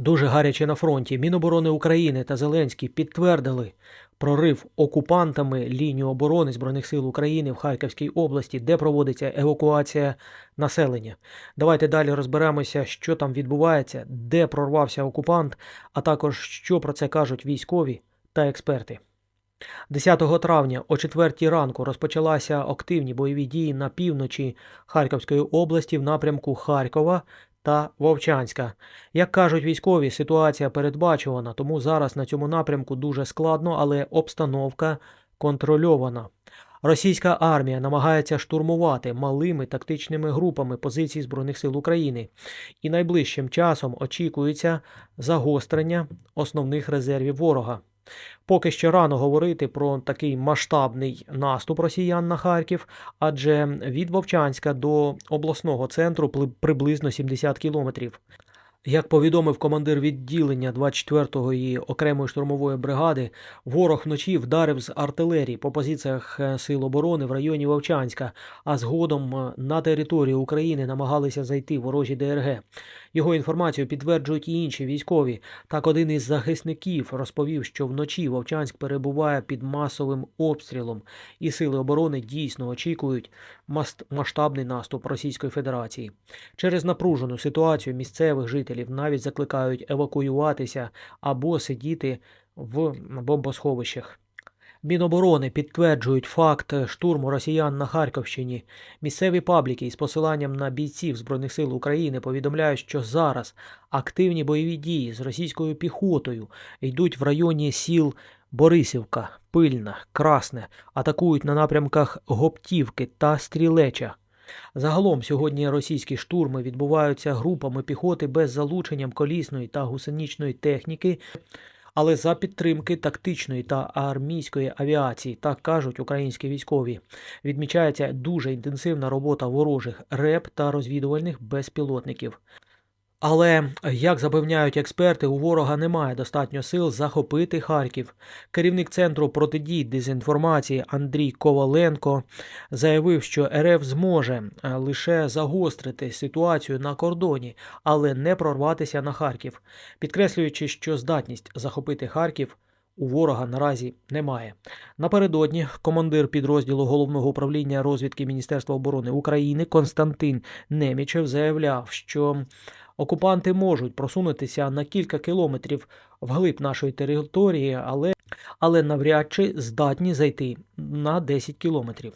Дуже гаряче на фронті. Міноборони України та Зеленський підтвердили прорив окупантами лінію оборони Збройних сил України в Харківській області, де проводиться евакуація населення. Давайте далі розберемося, що там відбувається, де прорвався окупант, а також що про це кажуть військові та експерти. 10 травня о 4 ранку розпочалися активні бойові дії на півночі Харківської області в напрямку Харкова та Вовчанська. Як кажуть військові, ситуація передбачувана, тому зараз на цьому напрямку дуже складно, але обстановка контрольована. Російська армія намагається штурмувати малими тактичними групами позиції Збройних сил України, і найближчим часом очікується загострення основних резервів ворога. Поки ще рано говорити про такий масштабний наступ росіян на Харків, адже від Вовчанська до обласного центру приблизно 70 кілометрів. Як повідомив командир відділення 24-ї окремої штурмової бригади, ворог вночі вдарив з артилерії по позиціях е, сил оборони в районі Вовчанська, а згодом е, на територію України намагалися зайти ворожі ДРГ. Його інформацію підтверджують і інші військові. Так, один із захисників розповів, що вночі Вовчанськ перебуває під масовим обстрілом, і сили оборони дійсно очікують масштабний наступ Російської Федерації. Через напружену ситуацію місцевих жителів навіть закликають евакуюватися або сидіти в бомбосховищах. Міноборони підтверджують факт штурму росіян на Харківщині. Місцеві пабліки із посиланням на бійців Збройних сил України повідомляють, що зараз активні бойові дії з російською піхотою йдуть в районі сіл Борисівка, Пильна, Красне, атакують на напрямках Гоптівки та Стрілеча. Загалом сьогодні російські штурми відбуваються групами піхоти без залученням колісної та гусеничної техніки, але за підтримки тактичної та армійської авіації, так кажуть українські військові. Відмічається дуже інтенсивна робота ворожих РЕП та розвідувальних безпілотників. Але, як запевняють експерти, у ворога немає достатньо сил захопити Харків. Керівник центру протидії дезінформації Андрій Коваленко заявив, що РФ зможе е, лише загострити ситуацію на кордоні, але не прорватися на Харків, підкреслюючи, що здатність захопити Харків у ворога наразі немає. Напередодні командир підрозділу головного управління розвідки Міністерства оборони України Константин Немічев заявляв, що окупанти можуть просунутися на кілька кілометрів вглиб нашої території, але, але навряд чи здатні зайти на 10 кілометрів.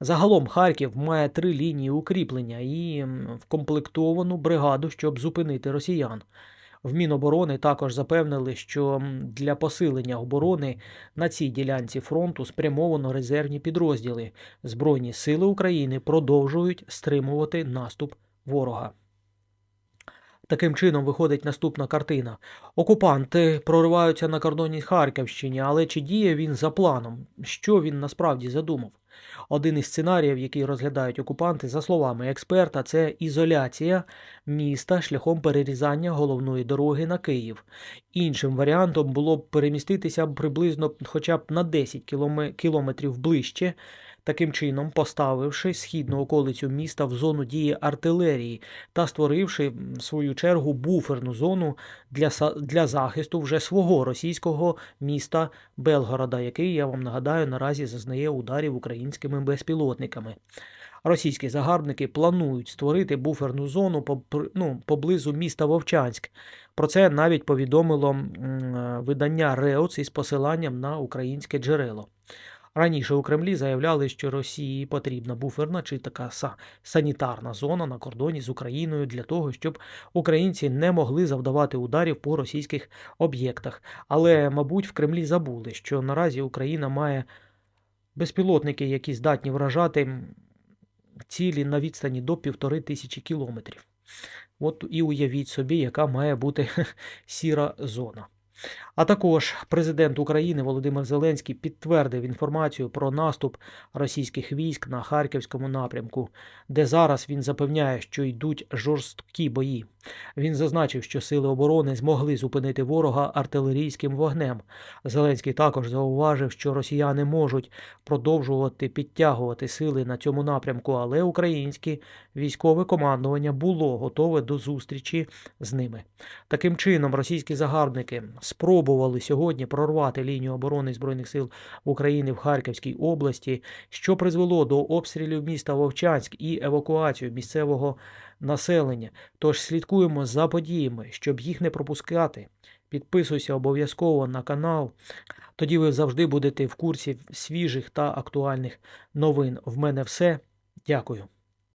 Загалом Харків має три лінії укріплення і вкомплектовану бригаду, щоб зупинити росіян. В Міноборони також запевнили, що для посилення оборони на цій ділянці фронту спрямовано резервні підрозділи. Збройні сили України продовжують стримувати наступ ворога. Таким чином виходить наступна картина. Окупанти прориваються на кордоні Харківщині, але чи діє він за планом? Що він насправді задумав? Один із сценаріїв, який розглядають окупанти, за словами експерта, це ізоляція міста шляхом перерізання головної дороги на Київ. Іншим варіантом було б переміститися приблизно хоча б на 10 кілометрів ближче, таким чином поставивши східну околицю міста в зону дії артилерії та створивши в свою чергу буферну зону для, для захисту вже свого російського міста Белгорода, який, я вам нагадаю, наразі зазнає ударів українськими безпілотниками. Російські загарбники планують створити буферну зону ну, поблизу міста Вовчанськ. Про це навіть повідомило видання Реоц із посиланням на українське джерело. Раніше у Кремлі заявляли, що Росії потрібна буферна чи така са- санітарна зона на кордоні з Україною для того, щоб українці не могли завдавати ударів по російських об'єктах. Але, мабуть, в Кремлі забули, що наразі Україна має безпілотники, які здатні вражати цілі на відстані до півтори тисячі кілометрів. От і уявіть собі, яка має бути сіра зона. А також президент України Володимир Зеленський підтвердив інформацію про наступ російських військ на Харківському напрямку, де зараз він запевняє, що йдуть жорсткі бої. Він зазначив, що сили оборони змогли зупинити ворога артилерійським вогнем. Зеленський також зауважив, що росіяни можуть продовжувати підтягувати сили на цьому напрямку, але українське військове командування було готове до зустрічі з ними. Таким чином, російські загарбники спробували сьогодні прорвати лінію оборони Збройних сил України в Харківській області, що призвело до обстрілів міста Вовчанськ і евакуацію місцевого населення. Тож слідкуємо за подіями, щоб їх не пропускати. Підписуйся обов'язково на канал. Тоді ви завжди будете в курсі свіжих та актуальних новин. В мене все. Дякую.